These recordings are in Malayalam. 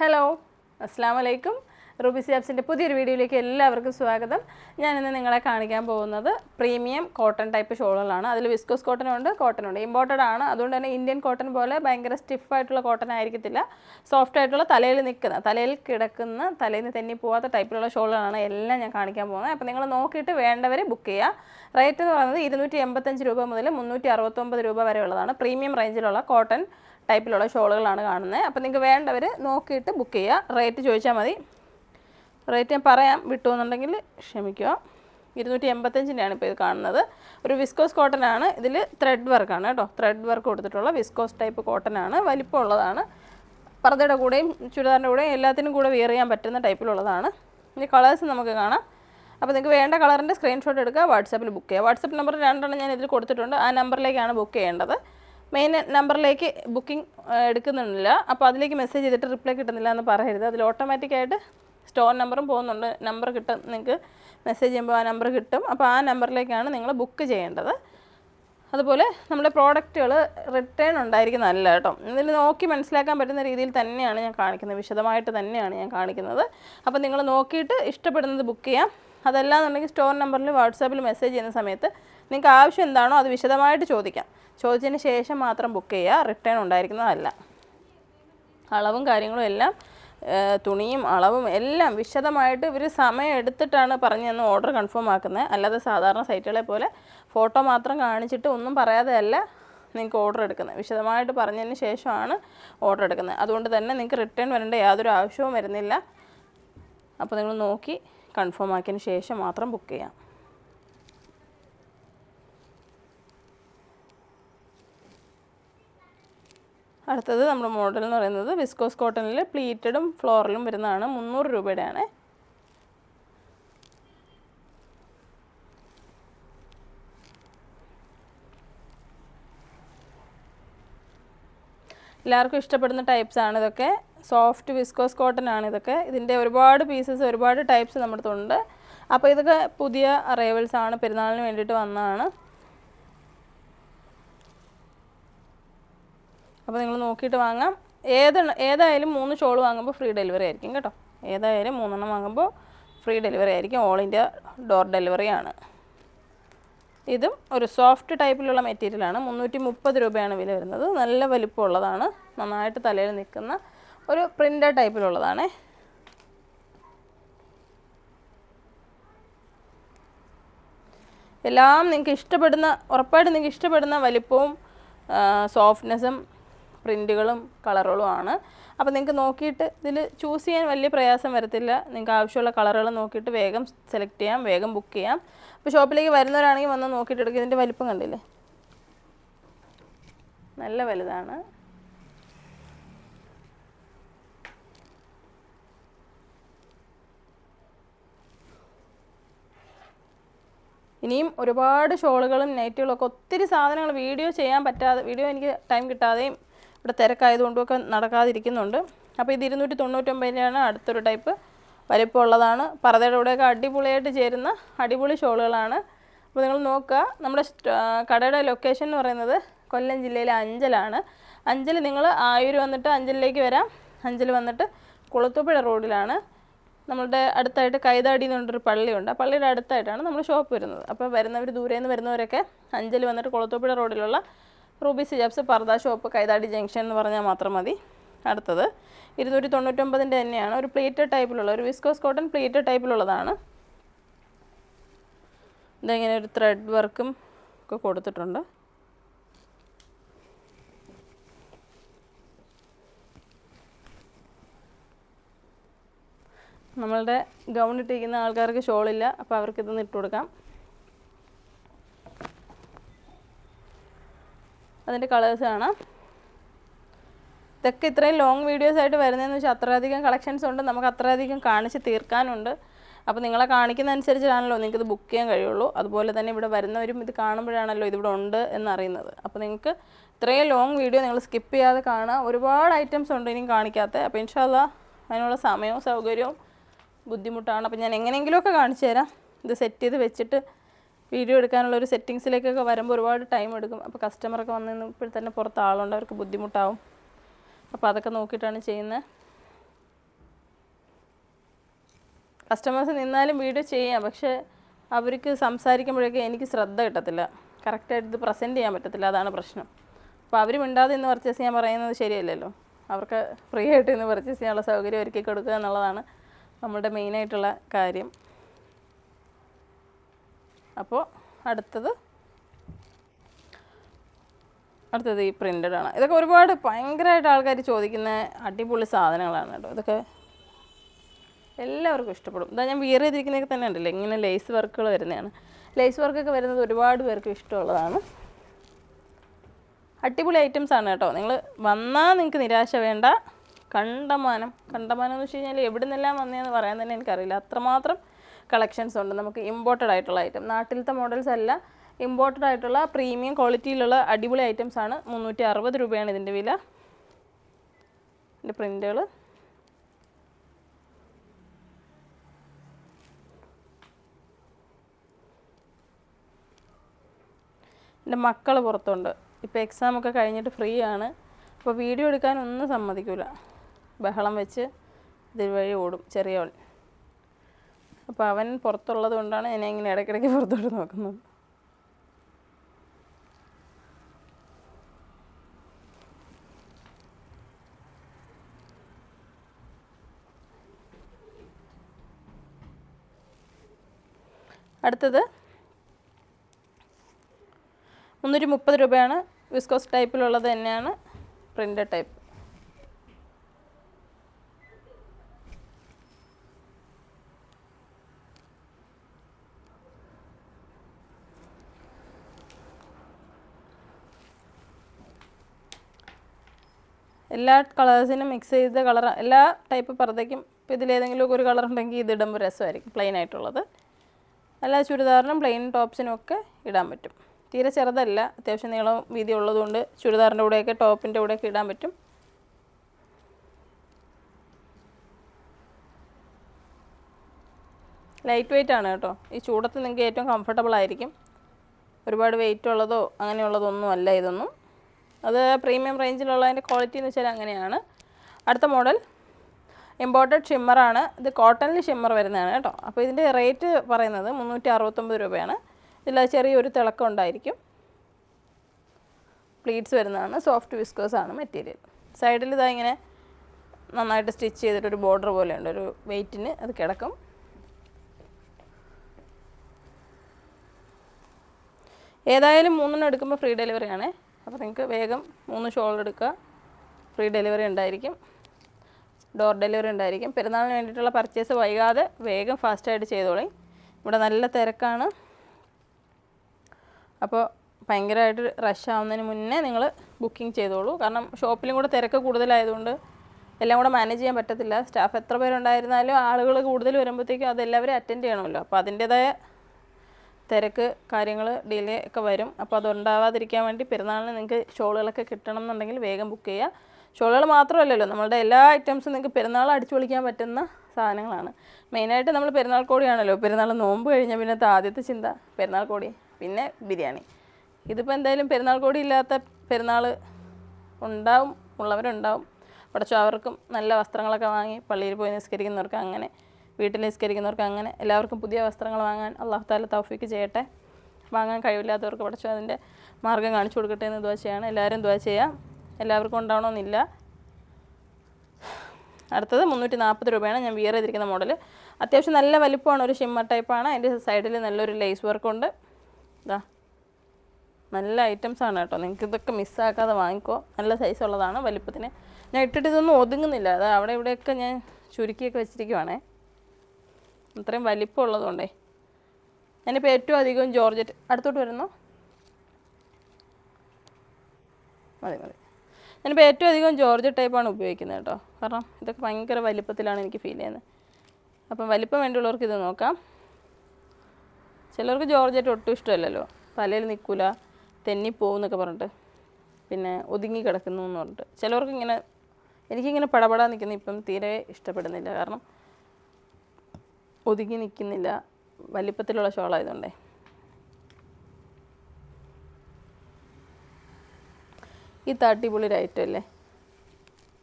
ഹലോ അസ്സാം വലൈക്കും റൂബി സിയാബ്സിന്റെ പുതിയൊരു വീഡിയോയിലേക്ക് എല്ലാവർക്കും സ്വാഗതം. ഞാനിന്ന് നിങ്ങളെ കാണിക്കാൻ പോകുന്നത് പ്രീമിയം കോട്ടൺ ടൈപ്പ് ഷോളുകളാണ്. അതിൽ വിസ്കോസ് കോട്ടൺ ഉണ്ട് ഇമ്പോർട്ടഡ് ആണ്. അതുകൊണ്ട് തന്നെ ഇന്ത്യൻ കോട്ടൺ പോലെ ഭയങ്കര സ്റ്റിഫായിട്ടുള്ള കോട്ടൺ ആയിരിക്കത്തില്ല. സോഫ്റ്റ് ആയിട്ടുള്ള തലയിൽ നിൽക്കുന്ന തലയിൽ കിടക്കുന്ന തലയിൽ നിന്ന് തെന്നി പോവാത്ത ടൈപ്പിലുള്ള ഷോളുകളാണ് എല്ലാം ഞാൻ കാണിക്കാൻ പോകുന്നത്. അപ്പോൾ നിങ്ങൾ നോക്കിയിട്ട് വേണ്ടവർ ബുക്ക് ചെയ്യുക. റേറ്റ് എന്ന് പറയുന്നത് ഇരുന്നൂറ്റി എൺപത്തഞ്ച് രൂപ മുതൽ മുന്നൂറ്റി രൂപ വരെ ഉള്ളതാണ് പ്രീമിയം റേഞ്ചിലുള്ള കോട്ടൺ ടൈപ്പിലുള്ള ഷോളുകളാണ് കാണുന്നത്. അപ്പോൾ നിങ്ങൾക്ക് വേണ്ടവർ നോക്കിയിട്ട് ബുക്ക് ചെയ്യുക. റേറ്റ് ചോദിച്ചാൽ മതി. റേറ്റ് ഞാൻ പറയാം. വിട്ടുവെന്നുണ്ടെങ്കിൽ ക്ഷമിക്കുക. ഇരുന്നൂറ്റി എൺപത്തഞ്ചിന്റെയാണ് ഇപ്പോൾ ഇത് കാണുന്നത്. ഒരു വിസ്കോസ് കോട്ടൺ ആണ്. ഇതിൽ ത്രെഡ് വർക്കാണ് കേട്ടോ. ത്രെഡ് വർക്ക് കൊടുത്തിട്ടുള്ള വിസ്കോസ് ടൈപ്പ് കോട്ടൺ ആണ്. വലിപ്പമുള്ളതാണ് പർദ്ദയുടെ കൂടെയും ചുരിദാറിന്റെ കൂടെയും എല്ലാത്തിനും കൂടെ വിയർ ചെയ്യാൻ പറ്റുന്ന ടൈപ്പിലുള്ളതാണ് ഇനി കളേഴ്സ് നമുക്ക് കാണാം. അപ്പോൾ നിങ്ങൾക്ക് വേണ്ട കളറിന്റെ സ്ക്രീൻഷോട്ട് എടുക്കുക. വാട്സാപ്പിൽ ബുക്ക് ചെയ്യുക. വാട്സപ്പ് നമ്പർ രണ്ടെണ്ണം ഞാൻ ഇതിൽ കൊടുത്തിട്ടുണ്ട്. ആ നമ്പറിലേക്കാണ് ബുക്ക് ചെയ്യേണ്ടത്. മെയിൻ നമ്പറിലേക്ക് ബുക്കിംഗ് എടുക്കുന്നില്ല അപ്പോൾ അതിലേക്ക് മെസ്സേജ് ചെയ്തിട്ട് റിപ്ലൈ കിട്ടുന്നില്ല എന്ന് പറയരുത്. അതിൽ ഓട്ടോമാറ്റിക്കായിട്ട് സ്റ്റോർ നമ്പറും പോകുന്നുണ്ട്. നമ്പർ കിട്ടും. നിങ്ങൾക്ക് മെസ്സേജ് ചെയ്യുമ്പോൾ ആ നമ്പർ കിട്ടും. അപ്പോൾ ആ നമ്പറിലേക്കാണ് നിങ്ങൾ ബുക്ക് ചെയ്യേണ്ടത്. അതുപോലെ നമ്മുടെ പ്രോഡക്റ്റുകൾ റിട്ടേൺ ഉണ്ടായിരിക്കുന്നതല്ല കേട്ടോ. ഇതിൽ നോക്കി മനസ്സിലാക്കാൻ പറ്റുന്ന രീതിയിൽ തന്നെയാണ് ഞാൻ കാണിക്കുന്നത്. വിശദമായിട്ട് തന്നെയാണ് ഞാൻ കാണിക്കുന്നത്. അപ്പോൾ നിങ്ങൾ നോക്കിയിട്ട് ഇഷ്ടപ്പെടുന്നത് ബുക്ക് ചെയ്യാം. അതല്ലാന്നുണ്ടെങ്കിൽ സ്റ്റോർ നമ്പറിൽ വാട്സാപ്പിൽ മെസ്സേജ് ചെയ്യുന്ന സമയത്ത് നിങ്ങൾക്ക് ആവശ്യം എന്താണോ അത് വിശദമായിട്ട് ചോദിക്കാം. ചോദിച്ചതിന് ശേഷം മാത്രം ബുക്ക് ചെയ്യുക. റിട്ടേൺ ഉണ്ടായിരിക്കുന്നതല്ല. അളവും കാര്യങ്ങളും എല്ലാം തുണിയും അളവും എല്ലാം വിശദമായിട്ട് ഇവർ സമയം എടുത്തിട്ടാണ് പറഞ്ഞു തന്ന് ഓർഡർ കൺഫേം ആക്കുന്നത്. അല്ലാതെ സാധാരണ സൈറ്റുകളെ പോലെ ഫോട്ടോ മാത്രം കാണിച്ചിട്ട് ഒന്നും പറയാതെ അല്ല നിങ്ങൾക്ക് ഓർഡർ എടുക്കുന്നത്. വിശദമായിട്ട് പറഞ്ഞതിന് ശേഷമാണ് ഓർഡർ എടുക്കുന്നത്. അതുകൊണ്ട് തന്നെ നിങ്ങൾക്ക് റിട്ടേൺ വരേണ്ട യാതൊരു ആവശ്യവും വരുന്നില്ല. അപ്പോൾ നിങ്ങൾ നോക്കി കൺഫേം ആക്കിയതിന് ശേഷം മാത്രം ബുക്ക് ചെയ്യാം. അടുത്തത് നമ്മുടെ മോഡൽ എന്ന് പറയുന്നത് വിസ്കോസ് കോട്ടണിൽ പ്ലീറ്റഡും ഫ്ലോറലും വരുന്നതാണ് മുന്നൂറ് രൂപയുടെയാണ്. എല്ലാവർക്കും ഇഷ്ടപ്പെടുന്ന ടൈപ്സ് ആണ് ഇതൊക്കെ. സോഫ്റ്റ് വിസ്കോസ് കോട്ടൺ ആണ് ഇതൊക്കെ. ഇതിന്റെ ഒരുപാട് പീസസ് ഒരുപാട് ടൈപ്സ് നമ്മുടെ അടുത്തുണ്ട്. അപ്പോൾ ഇതൊക്കെ പുതിയ അറൈവൽസ് ആണ്. പെരുന്നാളിന് വേണ്ടിയിട്ട് വന്നതാണ്. അപ്പോൾ നിങ്ങൾ നോക്കിയിട്ട് വാങ്ങാം. ഏത് ഏതായാലും മൂന്ന് ഷോൾ വാങ്ങുമ്പോൾ ഫ്രീ ഡെലിവറി ആയിരിക്കും കേട്ടോ. ഏതായാലും മൂന്നെണ്ണം വാങ്ങുമ്പോൾ ഫ്രീ ഡെലിവറി ആയിരിക്കും. ഓൾ ഇന്ത്യ ഡോർ ഡെലിവറി ആണ്. ഇതും ഒരു സോഫ്റ്റ് ടൈപ്പിലുള്ള മെറ്റീരിയലാണ് മുന്നൂറ്റി മുപ്പത് രൂപയാണ് വില വരുന്നത്. നല്ല വലിപ്പമുള്ളതാണ്. നന്നായിട്ട് തലയിൽ നിൽക്കുന്ന ഒരു പ്രിന്റ് ടൈപ്പിലുള്ളതാണേ എല്ലാം നിങ്ങൾക്ക് ഇഷ്ടപ്പെടുന്ന ഉറപ്പായിട്ട് നിങ്ങൾക്ക് ഇഷ്ടപ്പെടുന്ന വലിപ്പവും സോഫ്റ്റ്നെസ്സും പ്രിന്റുകളും കളറുകളും ആണ്. അപ്പോൾ നിങ്ങൾക്ക് നോക്കിയിട്ട് ഇതിൽ ചൂസ് ചെയ്യാൻ വലിയ പ്രയാസം വരത്തില്ല. നിങ്ങൾക്ക് ആവശ്യമുള്ള കളറുകൾ നോക്കിയിട്ട് വേഗം സെലക്ട് ചെയ്യാം വേഗം ബുക്ക് ചെയ്യാം. അപ്പോൾ ഷോപ്പിലേക്ക് വരുന്നവരാണെങ്കിൽ വന്ന് നോക്കിയിട്ട് എടുക്കുക ഇതിന്റെ വലിപ്പം കണ്ടില്ലേ? നല്ല വലുതാണ്. ഇനിയും ഒരുപാട് ഷോളുകളും നൈറ്റുകളും ഒക്കെ ഒത്തിരി സാധനങ്ങൾ വീഡിയോ ചെയ്യാൻ പറ്റാതെ വീഡിയോ എനിക്ക് ടൈം കിട്ടാതെയും ഇവിടെ തിരക്കായതുകൊണ്ടുമൊക്കെ നടക്കാതിരിക്കുന്നുണ്ട്. അപ്പോൾ ഇത് ഇരുന്നൂറ്റി രൂപയാണ് അടുത്തൊരു ടൈപ്പ് വലിപ്പമുള്ളതാണ് പറതയുടെ കൂടെയൊക്കെ അടിപൊളിയായിട്ട് ചേരുന്ന അടിപൊളി ഷോളുകളാണ്. അപ്പോൾ നിങ്ങൾ നോക്കുക നമ്മുടെ കടയുടെ ലൊക്കേഷൻ എന്ന് പറയുന്നത് കൊല്ലം ജില്ലയിലെ അഞ്ചലാണ്. അഞ്ചൽ നിങ്ങൾ ആയൂർ വന്നിട്ട് അഞ്ചലിലേക്ക് വരാം. അഞ്ചൽ വന്നിട്ട് കുളത്തൂപ്പുഴ റോഡിലാണ്. നമ്മളുടെ അടുത്തായിട്ട് കൈതാടി എന്ന് പറഞ്ഞൊരു പള്ളിയുണ്ട്. ആ പള്ളിയുടെ അടുത്തായിട്ടാണ് നമ്മുടെ ഷോപ്പ് വരുന്നത്. അപ്പോൾ വരുന്നവർ ദൂരെ നിന്ന് വരുന്നവരൊക്കെ അഞ്ചൽ വന്നിട്ട് കുളത്തൂപ്പുഴ റോഡിലുള്ള റൂബി സിജാബ്സ് പർദ ഷോപ്പ് കൈതാടി ജംഗ്ഷൻ എന്ന് പറഞ്ഞാൽ മാത്രം മതി. അടുത്തത് ഇരുന്നൂറ്റി തൊണ്ണൂറ്റൊമ്പതിന്റെ തന്നെയാണ്. ഒരു പ്ലേറ്റഡ് ടൈപ്പിലുള്ള ഒരു വിസ്കോസ് കോട്ടൺ പ്ലേറ്റഡ് ടൈപ്പിലുള്ളതാണ്. ഇതെങ്ങനെ ഒരു ത്രെഡ് വർക്കും ഒക്കെ കൊടുത്തിട്ടുണ്ട്. നമ്മളുടെ ഗൗൺ ഇട്ടിരിക്കുന്ന ആൾക്കാർക്ക് ഷോളില്ല അപ്പോൾ അവർക്ക് ഇതൊന്ന് ഇട്ട് കൊടുക്കാം. അതിന്റെ കളേഴ്സ് കാണാം. ഇതൊക്കെ ഇത്രയും ലോങ് വീഡിയോസ് ആയിട്ട് വരുന്നതെന്ന് വെച്ചാൽ അത്രയധികം കളക്ഷൻസ് ഉണ്ട്. നമുക്ക് അത്രയധികം കാണിച്ച് തീർക്കാനുണ്ട്. അപ്പോൾ നിങ്ങളെ കാണിക്കുന്ന അനുസരിച്ചാണല്ലോ നിങ്ങൾക്ക് ഇത് ബുക്ക് ചെയ്യാൻ കഴിയുള്ളൂ. അതുപോലെ തന്നെ ഇവിടെ വരുന്നവരും ഇത് കാണുമ്പോഴാണല്ലോ ഇതിവിടെ ഉണ്ട് എന്നറിയുന്നത്. അപ്പോൾ നിങ്ങൾക്ക് ഇത്രയും ലോങ് വീഡിയോ നിങ്ങൾ സ്കിപ്പ് ചെയ്യാതെ കാണുക ഒരുപാട് ഐറ്റംസ് ഉണ്ട് ഇനിയും കാണിക്കാത്ത. അപ്പോൾ ഇൻഷാല്ല അതിനുള്ള സമയവും സൗകര്യവും ബുദ്ധിമുട്ടാണ്. അപ്പോൾ ഞാൻ എങ്ങനെയെങ്കിലുമൊക്കെ കാണിച്ചു തരാം. ഇത് സെറ്റ് ചെയ്ത് വെച്ചിട്ട് വീഡിയോ എടുക്കാനുള്ള ഒരു സെറ്റിങ്സിലേക്കൊക്കെ വരുമ്പോൾ ഒരുപാട് ടൈം എടുക്കും. അപ്പോൾ കസ്റ്റമറൊക്കെ വന്ന് ഇപ്പോൾ തന്നെ പുറത്ത് ആളുണ്ട്. അവർക്ക് ബുദ്ധിമുട്ടാവും. അപ്പോൾ അതൊക്കെ നോക്കിയിട്ടാണ് ചെയ്യുന്നത് കസ്റ്റമേഴ്സ് നിന്നാലും വീഡിയോ ചെയ്യാം. പക്ഷേ അവർക്ക് സംസാരിക്കുമ്പോഴേക്കും എനിക്ക് ശ്രദ്ധ കിട്ടത്തില്ല. കറക്റ്റായിട്ട് ഇത് പ്രസന്റ് ചെയ്യാൻ പറ്റത്തില്ല. അതാണ് പ്രശ്നം. അപ്പോൾ അവർ മിണ്ടാതെ ഇന്ന് പർച്ചേസ് ചെയ്യാൻ പറയുന്നത് ശരിയല്ലല്ലോ. അവർക്ക് ഫ്രീ ആയിട്ട് ഇന്ന് പർച്ചേസ് ചെയ്യാനുള്ള സൗകര്യം ഒരുക്കി കൊടുക്കുക എന്നുള്ളതാണ് നമ്മുടെ മെയിനായിട്ടുള്ള കാര്യം. അപ്പോൾ അടുത്തത് അടുത്തത് ഈ പ്രിന്റഡ് ആണ്. ഇതൊക്കെ ഒരുപാട് ഭയങ്കരമായിട്ട് ആൾക്കാർ ചോദിക്കുന്ന അടിപൊളി സാധനങ്ങളാണ് കേട്ടോ. ഇതൊക്കെ എല്ലാവർക്കും ഇഷ്ടപ്പെടും. ഇതാ ഞാൻ വിയർ ചെയ്തിരിക്കുന്നതൊക്കെ തന്നെ ഉണ്ടല്ലോ. ഇങ്ങനെ ലേസ് വർക്കുകൾ വരുന്നതാണ്. ലേസ് വർക്കൊക്കെ വരുന്നത് ഒരുപാട് പേർക്ക് ഇഷ്ടമുള്ളതാണ്. അടിപൊളി ഐറ്റംസ് ആണ് കേട്ടോ. നിങ്ങൾ വന്നാൽ നിങ്ങൾക്ക് നിരാശ വേണ്ട. കണ്ടമാനം. കണ്ടമാനം എന്ന് വെച്ച് കഴിഞ്ഞാൽ എവിടെ നിന്നെല്ലാം വന്നതെന്ന് പറയാൻ തന്നെ എനിക്കറിയില്ല. അത്രമാത്രം കളക്ഷൻസ് ഉണ്ട്. നമുക്ക് ഇമ്പോർട്ടഡ് ആയിട്ടുള്ള ഐറ്റം നാട്ടിലത്തെ മോഡൽസ് അല്ല ഇമ്പോർട്ടഡ് ആയിട്ടുള്ള പ്രീമിയം ക്വാളിറ്റിയിലുള്ള അടിപൊളി ഐറ്റംസ് ആണ്. മുന്നൂറ്റി അറുപത് രൂപയാണ് ഇതിന്റെ വില. ഇതിന്റെ പ്രിന്റുകൾ എന്റെ മക്കൾ പുറത്തുണ്ട്. ഇപ്പോൾ എക്സാമൊക്കെ കഴിഞ്ഞിട്ട് ഫ്രീ ആണ്. അപ്പോൾ വീഡിയോ എടുക്കാനൊന്നും സമ്മതിക്കില്ല ബഹളം വെച്ച് ഇതുവഴി ഓടും ചെറിയവൾ അപ്പോൾ അവൻ പുറത്തുള്ളത് കൊണ്ടാണ് എന്നെ ഇങ്ങനെ ഇടയ്ക്കിടയ്ക്ക് പുറത്തോട്ട് നോക്കുന്നത്. അടുത്തത് മുന്നൂറ്റി മുപ്പത് രൂപയാണ് വിസ്കോസ് ടൈപ്പിലുള്ളത് തന്നെയാണ് പ്രിന്റഡ് ടൈപ്പ്. എല്ലാ കളേഴ്സിനും മിക്സ് ചെയ്ത കളർ എല്ലാ ടൈപ്പ് പർദ്ദയ്ക്കും ഇപ്പോൾ ഇതിലേതെങ്കിലും ഒരു കളർ ഉണ്ടെങ്കിൽ ഇത് ഇടുമ്പോൾ രസമായിരിക്കും പ്ലെയിൻ ആയിട്ടുള്ളത്. എല്ലാ ചുരിദാറിനും പ്ലെയിൻ ടോപ്സിനും ഒക്കെ ഇടാൻ പറ്റും. തീരെ ചെറുതല്ല അത്യാവശ്യം നീളം വീതി ഉള്ളതുകൊണ്ട് ചുരിദാറിന്റെ കൂടെയൊക്കെ ടോപ്പിന്റെ കൂടെയൊക്കെ ഇടാൻ പറ്റും. ലൈറ്റ് വെയിറ്റ് ആണ് കേട്ടോ. ഈ ചൂടത്ത് നിങ്ങൾക്ക് ഏറ്റവും കംഫർട്ടബിൾ ആയിരിക്കും. ഒരുപാട് വെയിറ്റ് ഉള്ളതോ അങ്ങനെയുള്ളതൊന്നും അല്ല ഇതൊന്നും. അത് പ്രീമിയം റേഞ്ചിലുള്ളതിന്റെ ക്വാളിറ്റി എന്ന് വെച്ചാൽ അങ്ങനെയാണ്. അടുത്ത മോഡൽ ഇമ്പോർട്ടഡ് ഷിമ്മറാണ്. ഇത് കോട്ടണിൽ ഷിമ്മർ വരുന്നതാണ് കേട്ടോ. അപ്പോൾ ഇതിന്റെ റേറ്റ് പറയുന്നത് മുന്നൂറ്റി അറുപത്തൊമ്പത് രൂപയാണ്. ഇതിൽ ചെറിയൊരു തിളക്കം ഉണ്ടായിരിക്കും. പ്ലീറ്റ്സ് വരുന്നതാണ്. സോഫ്റ്റ് വിസ്കോസ് ആണ് മെറ്റീരിയൽ. സൈഡിൽ ഇതാ ഇങ്ങനെ നന്നായിട്ട് സ്റ്റിച്ച് ചെയ്തിട്ടൊരു ബോർഡർ പോലെയുണ്ട്. ഒരു വെയിറ്റിന് അത് കിടക്കും. ഏതായാലും മൂന്നെണ്ണം എടുക്കുമ്പോൾ ഫ്രീ ഡെലിവറി ആണ്. അപ്പോൾ നിങ്ങൾക്ക് വേഗം മൂന്ന് ഷോൾ എടുക്കുക. ഫ്രീ ഡെലിവറി ഉണ്ടായിരിക്കും. ഡോർ ഡെലിവറി ഉണ്ടായിരിക്കും. പെരുന്നാളിന് വേണ്ടിയിട്ടുള്ള പർച്ചേസ് വൈകാതെ വേഗം ഫാസ്റ്റായിട്ട് ചെയ്തോളി. ഇവിടെ നല്ല തിരക്കാണ്. അപ്പോൾ ഭയങ്കരമായിട്ട് റഷ് ആവുന്നതിന് മുന്നേ നിങ്ങൾ ബുക്കിംഗ് ചെയ്തോളൂ. കാരണം ഷോപ്പിലും കൂടെ തിരക്ക് കൂടുതലായതുകൊണ്ട് എല്ലാം കൂടെ മാനേജ് ചെയ്യാൻ പറ്റത്തില്ല. സ്റ്റാഫ് എത്ര പേരുണ്ടായിരുന്നാലും ആളുകൾ കൂടുതൽ വരുമ്പോഴത്തേക്കും അതെല്ലാവരും അറ്റൻഡ് ചെയ്യണമല്ലോ. അപ്പോൾ അതിന്റേതായ തിരക്ക് കാര്യങ്ങൾ ഡിലേ ഒക്കെ വരും. അപ്പോൾ അതുണ്ടാവാതിരിക്കാൻ വേണ്ടി പെരുന്നാളിന് നിങ്ങൾക്ക് ഷോളുകളൊക്കെ കിട്ടണം എന്നുണ്ടെങ്കിൽ വേഗം ബുക്ക് ചെയ്യുക ഷോളുകൾ മാത്രമല്ലല്ലോ നമ്മളുടെ എല്ലാ ഐറ്റംസും നിങ്ങൾക്ക് പെരുന്നാൾ അടിച്ചു പൊളിക്കാൻ പറ്റുന്ന സാധനങ്ങളാണ്. മെയിനായിട്ട് നമ്മൾ പെരുന്നാൾ കോടിയാണല്ലോ. പെരുന്നാൾ നോമ്പ് കഴിഞ്ഞാൽ പിന്നെ ആദ്യത്തെ ചിന്ത പെരുന്നാൾ കോടി പിന്നെ ബിരിയാണി. ഇതിപ്പോൾ എന്തായാലും പെരുന്നാൾ കോടി ഇല്ലാത്ത പെരുന്നാൾ ഉണ്ടാവും ഉള്ളവരുണ്ടാവും. പഠിച്ചു അവർക്കും നല്ല വസ്ത്രങ്ങളൊക്കെ വാങ്ങി പള്ളിയിൽ പോയി നിസ്കരിക്കുന്നവർക്ക് അങ്ങനെ വീട്ടിൽ നിസ്കരിക്കുന്നവർക്ക് അങ്ങനെ എല്ലാവർക്കും പുതിയ വസ്ത്രങ്ങൾ വാങ്ങാൻ അള്ളാഹു താല തൗഫീക്ക് ചെയ്യട്ടെ. വാങ്ങാൻ കഴിവില്ലാത്തവർക്ക് പഠിച്ചു അതിന്റെ മാർഗം കാണിച്ചു കൊടുക്കട്ടെ എന്ന് ദ്വാ ചെയ്യാണ്. എല്ലാവരും ദ്വാ ചെയ്യാം. എല്ലാവർക്കും ഉണ്ടാവണമെന്നില്ല. അടുത്തത് മുന്നൂറ്റി നാൽപ്പത് രൂപയാണ് ഞാൻ വിയർ ചെയ്തിരിക്കുന്ന മോഡൽ അത്യാവശ്യം നല്ല വലിപ്പമാണ് ഒരു ഷിമ്മർ ടൈപ്പാണ് അതിന്റെ സൈഡിൽ നല്ലൊരു ലേസ് വർക്കുണ്ട് ഇതാ നല്ല ഐറ്റംസ് ആണ് കേട്ടോ. നിങ്ങൾക്ക് ഇതൊക്കെ മിസ്സാക്കാതെ വാങ്ങിക്കോ. നല്ല സൈസ് ഉള്ളതാണ് വലിപ്പത്തിന്. ഞാൻ ഇട്ടിട്ട് ഇതൊന്നും ഒതുങ്ങുന്നില്ല. അത് അവിടെ ഇവിടെയൊക്കെ ഞാൻ ചുരുക്കിയൊക്കെ വെച്ചിരിക്കുവാണേ. അത്രയും വലിപ്പം ഉള്ളതുകൊണ്ടേ ഞാനിപ്പോൾ ഏറ്റവും അധികം ജോർജറ്റ് അടുത്തോട്ട് വരുന്നോ? മതി മതി. ഞാനിപ്പോൾ ഏറ്റവും അധികം ജോർജ് ടൈപ്പാണ് ഉപയോഗിക്കുന്നത് കേട്ടോ. കാരണം ഇതൊക്കെ ഭയങ്കര വലിപ്പത്തിലാണ് എനിക്ക് ഫീൽ ചെയ്യുന്നത് അപ്പം വലിപ്പം വേണ്ടിയുള്ളവർക്ക് ഇത് നോക്കാം. ചിലർക്ക് ജോർജറ്റ് ഒട്ടും ഇഷ്ടമല്ലല്ലോ. തലയിൽ നിൽക്കില്ല തെന്നിപ്പോവും എന്നൊക്കെ പറഞ്ഞിട്ട്. പിന്നെ ഒതുങ്ങി കിടക്കുന്നു എന്ന് പറഞ്ഞിട്ട്. ചിലവർക്ക് ഇങ്ങനെ എനിക്കിങ്ങനെ പടപടാ നിൽക്കുന്ന ഇപ്പം തീരെ ഇഷ്ടപ്പെടുന്നില്ല. കാരണം ഒതുങ്ങി നിൽക്കുന്നില്ല. വലിപ്പത്തിലുള്ള ഷോളായതുകൊണ്ടേ. ഈ തട്ടിപൊളി ഒരു ഐറ്റം അല്ലേ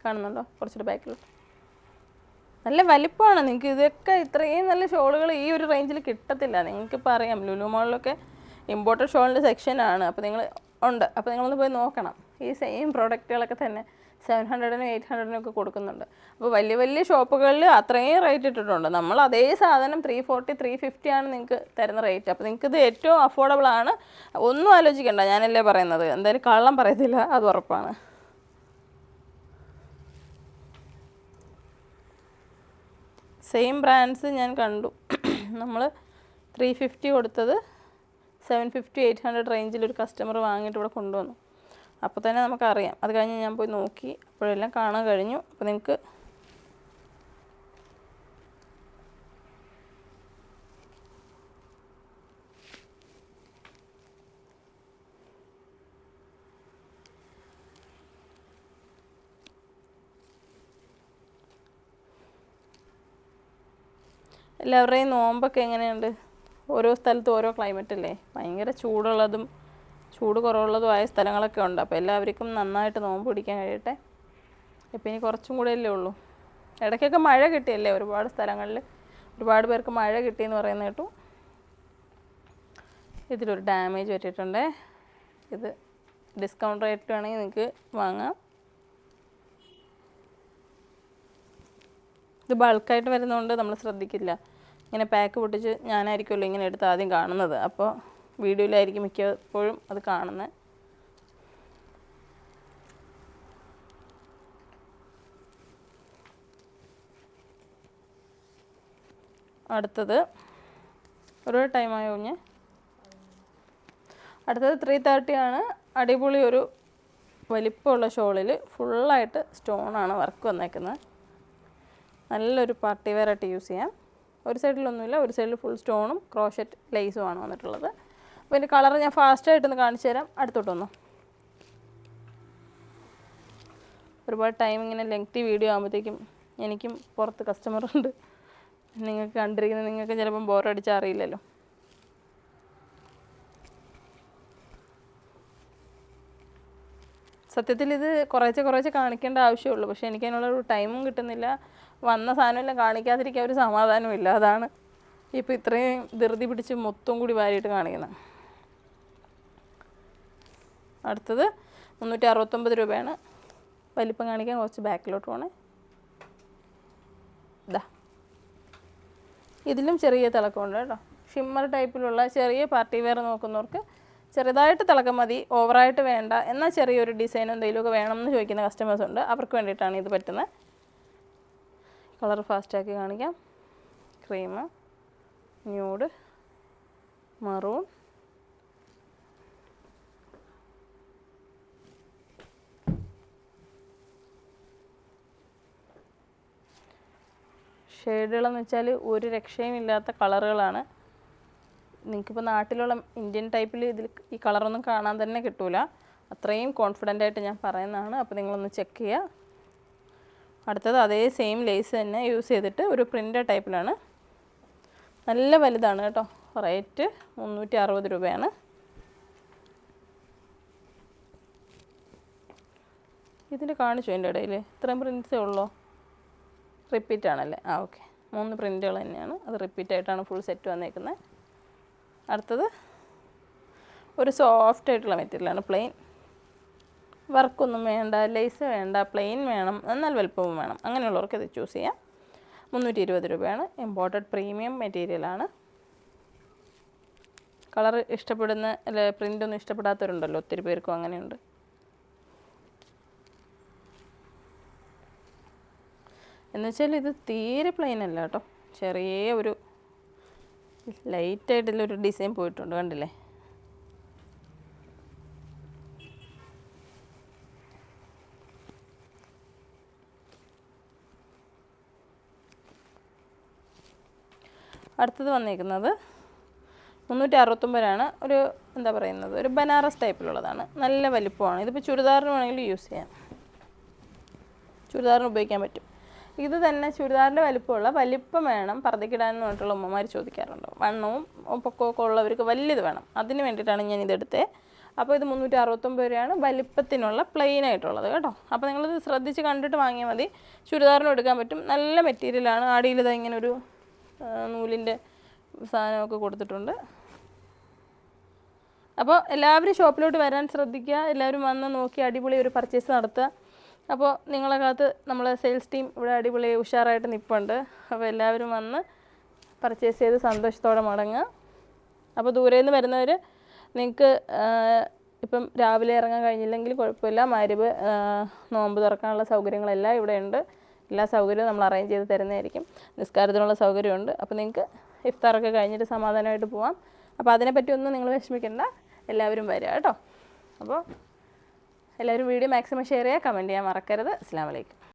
കാണുന്നുണ്ടോ? കുറച്ചുകൂടെ ബാക്കിൽ നല്ല വലിപ്പമാണ്. നിങ്ങൾക്ക് ഇതൊക്കെ ഇത്രയും നല്ല ഷോളുകൾ ഈ ഒരു റേഞ്ചിൽ കിട്ടത്തില്ല. നിങ്ങൾക്ക് ഇപ്പോൾ അറിയാം. ലുലു മോളിലൊക്കെ ഇമ്പോർട്ടഡ് ഷോളിന്റെ സെക്ഷനാണ് അപ്പോൾ നിങ്ങൾ ഉണ്ട്. അപ്പോൾ നിങ്ങളൊന്ന് പോയി നോക്കണം. ഈ സെയിം പ്രോഡക്റ്റുകളൊക്കെ തന്നെ സെവൻ ഹൺഡ്രഡിനും എയ്റ്റ് ഹൺഡ്രഡിനും ഒക്കെ കൊടുക്കുന്നുണ്ട്. അപ്പോൾ വലിയ വലിയ ഷോപ്പുകളിൽ അത്രയും റേറ്റ് ഇട്ടിട്ടുണ്ട്. നമ്മൾ അതേ സാധനം ത്രീ ഫോർട്ടി ത്രീ ഫിഫ്റ്റി ആണ് നിങ്ങൾക്ക് തരുന്ന റേറ്റ്. അപ്പോൾ നിങ്ങൾക്ക് ഇത് ഏറ്റവും അഫോർഡബിൾ ആണ്. ഒന്നും ആലോചിക്കണ്ട. ഞാനല്ലേ പറയുന്നത്. എന്തായാലും കള്ളം പറയത്തില്ല. അത് ഉറപ്പാണ്. സെയിം ബ്രാൻഡ്സ് ഞാൻ കണ്ടു. നമ്മൾ ത്രീ ഫിഫ്റ്റി കൊടുത്തത് സെവൻ ഫിഫ്റ്റി എയ്റ്റ് ഹൺഡ്രഡ് റേഞ്ചിൽ ഒരു കസ്റ്റമർ വാങ്ങിയിട്ട് ഇവിടെ കൊണ്ടുവന്നു. അപ്പോൾ തന്നെ നമുക്കറിയാം. അത് കഴിഞ്ഞ് ഞാൻ പോയി നോക്കി. അപ്പോഴെല്ലാം കാണാൻ കഴിഞ്ഞു. അപ്പോൾ നിങ്ങൾക്ക് എല്ലാവരുടെയും നോമ്പൊക്കെ എങ്ങനെയുണ്ട്? ഓരോ സ്ഥലത്തും ഓരോ ക്ലൈമറ്റ് അല്ലേ? ഭയങ്കര ചൂടുള്ളതും ചൂട് കുറവുള്ളതുമായ സ്ഥലങ്ങളൊക്കെ ഉണ്ട്. അപ്പോൾ എല്ലാവർക്കും നന്നായിട്ട് നോമ്പ് പിടിക്കാൻ കഴിയട്ടെ. ഇപ്പം ഇനി കുറച്ചും കൂടെ അല്ലേ ഉള്ളൂ. ഇടയ്ക്കൊക്കെ മഴ കിട്ടിയല്ലേ ഒരുപാട് സ്ഥലങ്ങളിൽ? ഒരുപാട് പേർക്ക് മഴ കിട്ടിയെന്ന് പറയുന്ന കേട്ടു. ഇതിലൊരു ഡാമേജ് പറ്റിയിട്ടുണ്ട്. ഇത് ഡിസ്കൗണ്ട് റേറ്റ് വേണമെങ്കിൽ നിങ്ങൾക്ക് വാങ്ങാം. ഇത് ബൾക്കായിട്ട് വരുന്നതുകൊണ്ട് നമ്മൾ ശ്രദ്ധിക്കില്ല. ഇങ്ങനെ പാക്ക് പൊട്ടിച്ച് ഞാനായിരിക്കുമല്ലോ ഇങ്ങനെ എടുത്ത് ആദ്യം കാണുന്നത്. അപ്പോൾ വീഡിയോയിലായിരിക്കും മിക്കപ്പോഴും അത് കാണുന്നത് അടുത്തത് ഒരു ടൈമായോ ഞാൻ അടുത്തത് ത്രീ തേർട്ടി ആണ്. അടിപൊളി ഒരു വലിപ്പമുള്ള ഷോളിൽ ഫുള്ളായിട്ട് സ്റ്റോണാണ് വർക്ക് വന്നേക്കുന്നത് നല്ലൊരു പാർട്ടി വെയർ ആയിട്ട് യൂസ് ചെയ്യാം. ഒരു സൈഡിലൊന്നുമില്ല ഒരു സൈഡിൽ ഫുൾ സ്റ്റോണും ക്രോഷറ്റ് ലേസുമാണ് വന്നിട്ടുള്ളത്. അപ്പോൾ ഇതിന്റെ കളർ ഞാൻ ഫാസ്റ്റായിട്ടൊന്ന് കാണിച്ചു തരാം അടുത്തോട്ടൊന്ന് ഒരുപാട് ടൈം ഇങ്ങനെ ലെങ്തി വീഡിയോ ആകുമ്പോഴത്തേക്കും എനിക്കും പുറത്ത് കസ്റ്റമറുണ്ട് നിങ്ങൾക്ക് കണ്ടിരിക്കുന്നത് നിങ്ങൾക്ക് ചിലപ്പം ബോറടിച്ചാൽ അറിയില്ലല്ലോ. സത്യത്തിൽ ഇത് കുറേശ്ശെ കുറേശ്ശെ കാണിക്കേണ്ട ആവശ്യമുള്ളൂ. പക്ഷേ എനിക്ക് അതിനുള്ളൊരു ടൈമും കിട്ടുന്നില്ല. വന്ന സാധനമെല്ലാം കാണിക്കാതിരിക്കാൻ ഒരു സമാധാനമില്ല അതാണ് ഇപ്പോൾ ഇത്രയും ധൃതി പിടിച്ച് മൊത്തം കൂടി വാരിയിട്ട് കാണിക്കുന്നത്. അടുത്തത് മുന്നൂറ്റി അറുപത്തൊമ്പത് രൂപയാണ്. വലിപ്പം കാണിക്കാൻ കുറച്ച് ബാക്കിലോട്ട് പോണേ. ഇതാ ഇതിലും ചെറിയ തിളക്കമുണ്ട് കേട്ടോ. ഷിമ്മർ ടൈപ്പിലുള്ള ചെറിയ പാർട്ടി വെയർ നോക്കുന്നവർക്ക് ചെറുതായിട്ട് തിളക്കം മതി ഓവറായിട്ട് വേണ്ട. എന്നാൽ ചെറിയൊരു ഡിസൈൻ എന്തെങ്കിലുമൊക്കെ വേണമെന്ന് ചോദിക്കുന്ന കസ്റ്റമേഴ്സ് ഉണ്ട്. അവർക്ക് വേണ്ടിയിട്ടാണ് ഇത് പറ്റുന്നത്. കളർ ഫാസ്റ്റാക്കി കാണിക്കാം. ക്രീം ന്യൂഡ് മറൂൺ ഷെയ്ഡുകളെന്ന് വെച്ചാൽ ഒരു രക്ഷയും ഇല്ലാത്ത കളറുകളാണ്. നിങ്ങൾക്കിപ്പോൾ നാട്ടിലുള്ള ഇന്ത്യൻ ടൈപ്പിൽ ഇതിൽ ഈ കളറൊന്നും കാണാൻ തന്നെ കിട്ടൂല. അത്രയും കോൺഫിഡന്റ് ആയിട്ട് ഞാൻ പറയുന്നതാണ്. അപ്പോൾ നിങ്ങളൊന്ന് ചെക്ക് ചെയ്യുക അടുത്തത് അതേ സെയിം ലേസ് തന്നെ യൂസ് ചെയ്തിട്ട് ഒരു പ്രിന്റ് ടൈപ്പിലാണ് നല്ല വലുതാണ് കേട്ടോ. റേറ്റ് മുന്നൂറ്റി അറുപത് രൂപയാണ്. ഇതിൽ കാണിച്ചു എന്റെ ഇടയിൽ ഇത്രയും പ്രിൻസേ ഉള്ളോ? റിപ്പീറ്റ് ആണല്ലേ ആ ഓക്കെ. മൂന്ന് പ്രിന്റുകൾ തന്നെയാണ്. അത് റിപ്പീറ്റ് ആയിട്ടാണ് ഫുൾ സെറ്റ് വന്നേക്കുന്നത് അടുത്തത് ഒരു സോഫ്റ്റ് ആയിട്ടുള്ള മെറ്റീരിയലാണ് പ്ലെയിൻ വർക്കൊന്നും വേണ്ട ലേസ് വേണ്ട പ്ലെയിൻ വേണം എന്നാൽ വലുപ്പവും വേണം. അങ്ങനെയുള്ളവർക്ക് ഇത് ചൂസ് ചെയ്യാം. മുന്നൂറ്റി ഇരുപത് രൂപയാണ് ഇമ്പോർട്ടഡ് പ്രീമിയം മെറ്റീരിയലാണ് കളർ ഇഷ്ടപ്പെടുന്ന അല്ലെ പ്രിന്റൊന്നും ഇഷ്ടപ്പെടാത്തവരുണ്ടല്ലോ. ഒത്തിരി പേർക്കും അങ്ങനെയുണ്ട്. എന്നുവെച്ചാൽ ഇത് തീരെ പ്ലെയിൻ അല്ല കേട്ടോ. ചെറിയ ഒരു ലൈറ്റായിട്ടുള്ളൊരു ഡിസൈൻ പോയിട്ടുണ്ട് കണ്ടില്ലേ? അടുത്തത് വന്നേക്കുന്നത് മുന്നൂറ്റി അറുപത്തൊമ്പതിനാണ് ഒരു എന്താ പറയുന്നത്? ഒരു ബനാറസ് ടൈപ്പിലുള്ളതാണ് നല്ല വലിപ്പമാണ്. ഇതിപ്പോൾ ചുരിദാറിന് വേണമെങ്കിൽ യൂസ് ചെയ്യാം. ചുരിദാറിന് ഉപയോഗിക്കാൻ പറ്റും. ഇത് തന്നെ ചുരിദാറിന്റെ വലിപ്പമുള്ള വലിപ്പം വേണം പർദ്ദക്കിടാനെന്ന് പറഞ്ഞിട്ടുള്ള ഉമ്മമാർ ചോദിക്കാറുണ്ട്. വണ്ണവും പൊക്കമൊക്കെ ഉള്ളവർക്ക് വലിയത് വേണം. അതിന് വേണ്ടിയിട്ടാണ് ഞാൻ ഇതെടുത്തത് അപ്പോൾ ഇത് മുന്നൂറ്റി അറുപത്തൊമ്പത് രൂപയാണ് വലിപ്പത്തിനുള്ള പ്ലെയിൻ ആയിട്ടുള്ളത് കേട്ടോ. അപ്പോൾ നിങ്ങളിത് ശ്രദ്ധിച്ച് കണ്ടിട്ട് വാങ്ങിയാൽ മതി. ചുരിദാറിനും എടുക്കാൻ പറ്റും. നല്ല മെറ്റീരിയലാണ് ആടിയിൽ ഇത് ഇങ്ങനെ ഒരു നൂലിന്റെ സാധനമൊക്കെ കൊടുത്തിട്ടുണ്ട്. അപ്പോൾ എല്ലാവരും ഷോപ്പിലോട്ട് വരാൻ ശ്രദ്ധിക്കുക. എല്ലാവരും വന്ന് നോക്കി അടിപൊളി ഒരു പർച്ചേസ് നടത്തുക. അപ്പോൾ നിങ്ങളെ കാലത്ത് നമ്മളെ സെയിൽസ് ടീം ഇവിടെ അടിപൊളി ഉഷാറായിട്ട് നിൽപ്പുണ്ട് അപ്പോൾ എല്ലാവരും വന്ന് പർച്ചേസ് ചെയ്ത് സന്തോഷത്തോടെ മടങ്ങുക. അപ്പോൾ ദൂരെ നിന്ന് വരുന്നവർ നിങ്ങൾക്ക് ഇപ്പം രാവിലെ ഇറങ്ങാൻ കഴിഞ്ഞില്ലെങ്കിൽ കുഴപ്പമില്ല. മരുവ് നോമ്പ് തുറക്കാനുള്ള സൗകര്യങ്ങളെല്ലാം ഇവിടെ ഉണ്ട്. എല്ലാ സൗകര്യവും നമ്മൾ അറേഞ്ച് ചെയ്ത് തരുന്നതായിരിക്കും. നിസ്കാരത്തിനുള്ള സൗകര്യമുണ്ട് അപ്പോൾ നിങ്ങൾക്ക് ഇഫ്താറൊക്കെ കഴിഞ്ഞിട്ട് സമാധാനമായിട്ട് പോവാം. അപ്പോൾ അതിനെപ്പറ്റി ഒന്നും നിങ്ങൾ വിഷമിക്കേണ്ട. എല്ലാവരും വരിക കേട്ടോ. അപ്പോൾ എല്ലാവരും വീഡിയോ മാക്സിമം ഷെയർ ചെയ്യുക കമന്റ് ചെയ്യാൻ മറക്കരുത്. അസ്സാം വലൈക്കും